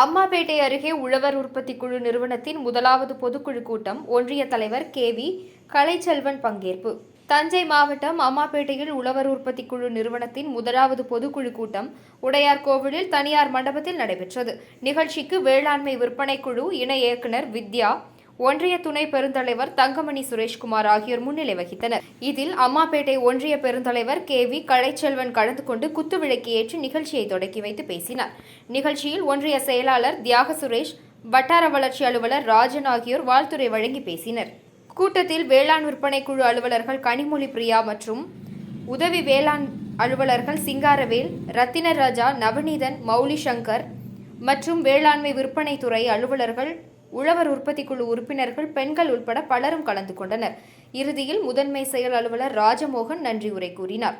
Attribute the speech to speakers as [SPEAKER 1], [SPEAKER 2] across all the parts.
[SPEAKER 1] அம்மாப்பேட்டை அருகே உழவர் உற்பத்தி குழு நிறுவனத்தின் முதலாவது பொதுக்குழு கூட்டம் ஒன்றிய தலைவர் கே வி கலைச்செல்வன் பங்கேற்பு. தஞ்சை மாவட்டம் அம்மாப்பேட்டையில் உழவர் உற்பத்தி குழு நிறுவனத்தின் முதலாவது பொதுக்குழு கூட்டம் உடையார் கோவிலில் தனியார் மண்டபத்தில் நடைபெற்றது. நிகழ்ச்சிக்கு வேளாண்மை விற்பனை குழு இணை இயக்குனர் வித்யா ஒன்றிய துணை பெருந்தலைவர் தங்கமணி சுரேஷ்குமார் ஆகியோர் முன்னிலை வகித்தனர். இதில் அம்மாப்பேட்டை ஒன்றிய பெருந்தலைவர் கே வி கலைச்செல்வன் கலந்து கொண்டு குத்துவிளக்கு ஏற்று நிகழ்ச்சியை தொடக்கி வைத்து பேசினார். நிகழ்ச்சியில் ஒன்றிய செயலாளர் தியாக சுரேஷ் வட்டார வளர்ச்சி அலுவலர் ராஜன் ஆகியோர் வாழ்த்துறை வழங்கி பேசினர். கூட்டத்தில் வேளாண் விற்பனை குழு அலுவலர்கள் கனிமொழி பிரியா மற்றும் உதவி வேளாண் அலுவலர்கள் சிங்காரவேல் ரத்தினராஜா நவநீதன் மௌலி சங்கர் மற்றும் வேளாண்மை விற்பனை துறை அலுவலர்கள் உழவர் உற்பத்தி குழு உறுப்பினர்கள் பெண்கள் உட்பட பலரும் கலந்து கொண்டனர். இறுதியில் முதன்மை செயல் அலுவலர் ராஜமோகன் நன்றி உரை கூறினார்.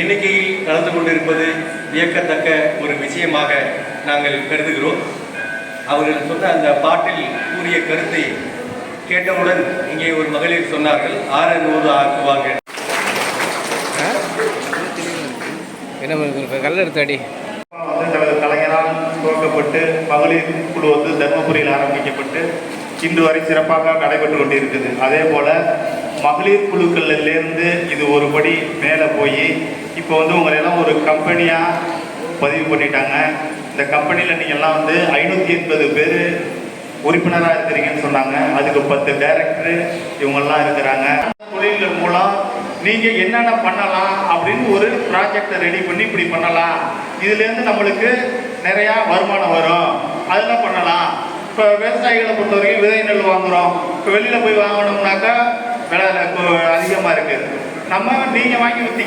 [SPEAKER 2] எண்ணிக்கையில் கலந்து கொண்டிருப்பது வியக்கத்தக்க ஒரு விஷயமாக நாங்கள் கருதுகிறோம். அவர்கள் சொன்ன அந்த பாட்டில் கூறிய கருத்தை கேட்டவுடன் இங்கே ஒரு மகளிர் சொன்னார்கள் ஆறு நூறு ஆக்குவாங்க.
[SPEAKER 3] என்ன கல்ல
[SPEAKER 4] துவக்கப்பட்டு மகளிர் குழு வந்து தருமபுரியில் ஆரம்பிக்கப்பட்டு இன்று வரை சிறப்பாக நடைபெற்று கொண்டிருக்குது. அதே போல் மகளிர் குழுக்கள்லேருந்து இது ஒரு படி மேலே போய் இப்போ வந்து உங்களெல்லாம் ஒரு கம்பெனியாக பதிவு பண்ணிட்டாங்க. இந்த கம்பெனியில் நீங்கள்லாம் வந்து ஐநூற்றி எண்பது பேர் உறுப்பினராக இருக்கிறீங்கன்னு சொன்னாங்க. அதுக்கு பத்து டைரக்டர் இவங்கெல்லாம் இருக்கிறாங்க. தொழில்கள் மூலம் நீங்கள் என்னென்ன பண்ணலாம் அப்படின்னு ஒரு ப்ராஜெக்டை ரெடி பண்ணி இப்படி பண்ணலாம். இதுலேருந்து நம்மளுக்கு நிறையா வருமானம் வரும். அதெல்லாம் பண்ணலாம். இப்போ விவசாயிகளை பொறுத்த வரைக்கும் விதை நெல் வாங்குகிறோம் இப்போ வெளியில் போய் வாங்கணும்னாக்கா விலை அதிகமாக இருக்குது நம்ம நீங்கள் வாங்கி விற்றீங்க